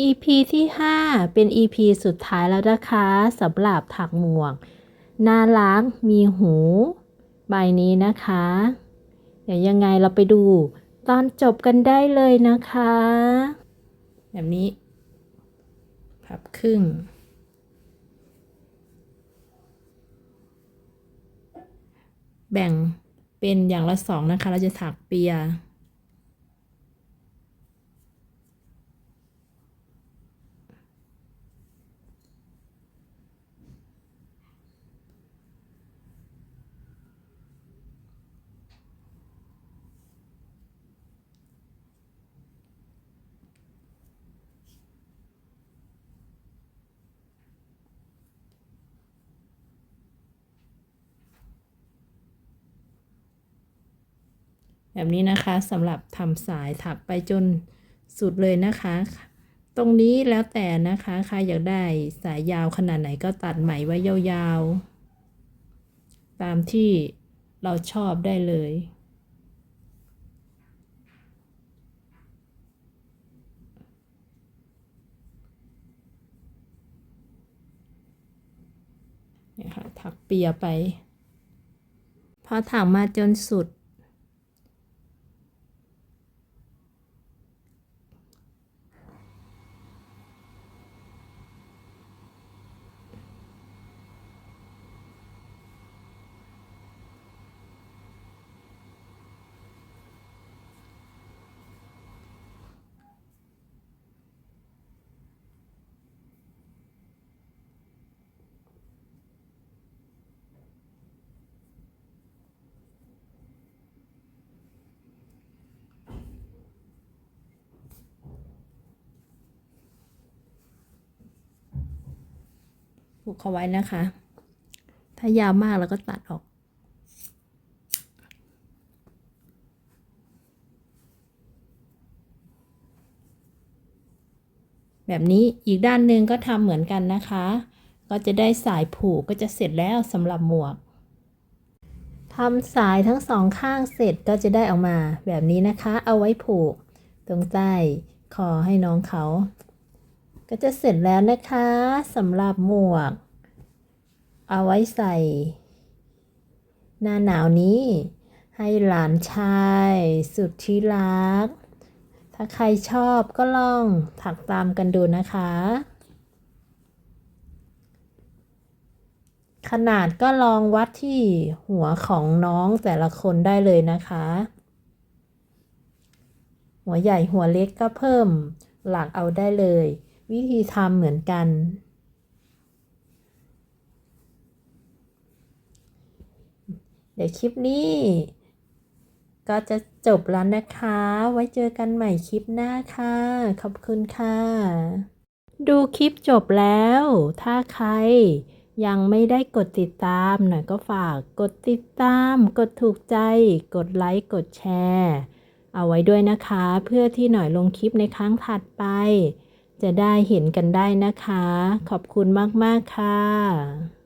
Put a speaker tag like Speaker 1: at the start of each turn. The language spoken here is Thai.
Speaker 1: EP ที่ 5 เป็น EP สุดท้ายแล้วนะคะสำหรับถักหมวกน่ารักมีหู ใบนี้นะคะ เดี๋ยวยังไงเราไปดู ตอนจบกันได้เลยนะคะ แบบนี้ พับครึ่ง แบ่งเป็นอย่างละสองนะคะ เราจะถักเปีย แบบนี้นะคะสำหรับทำสายถักไปจนสุดเลยนะคะ ตรงนี้แล้วแต่นะคะใครอยากได้สายยาวขนาดไหนก็ตัดไหมไว้ยาวๆ ตามที่เราชอบได้เลยเนี่ยค่ะถักเปียไป พอถักมาจนสุด ผูกเขาไว้นะคะ ถ้ายาวมากเราก็ตัดออก แบบนี้อีกด้านหนึ่งก็ทำเหมือนกันนะคะ ก็จะได้สายผูกก็จะเสร็จแล้วสำหรับหมวกทำสายทั้งสองข้างเสร็จก็จะได้ออกมาแบบนี้นะคะ เอาไว้ผูกตรงใต้คอให้น้องเขา ก็จะเสร็จแล้วนะคะสำหรับหมวก เอาไว้ใส่ หน้าหนาวนี้ ให้หลานชายสุดที่รัก ถ้าใครชอบก็ลองถักตามกันดูนะคะ ขนาดก็ลองวัดที่หัวของน้องแต่ละคนได้เลยนะคะ หัวใหญ่หัวเล็กก็เพิ่มหลักเอาได้เลย วิธีทำเหมือนกัน เดี๋ยวคลิปนี้ ก็จะจบแล้วนะคะ ไว้เจอกันใหม่คลิปหน้าค่ะ ขอบคุณค่ะ ดูคลิปจบแล้ว ถ้าใครยังไม่ได้กดติดตามหน่อยก็ฝากกดติดตาม กดถูกใจ กดไลค์ กดแชร์ เอาไว้ด้วยนะคะ เพื่อที่หน่อยลงคลิปในครั้งถัดไป จะได้เห็นกันได้นะคะ ขอบคุณมาก ๆ ค่ะ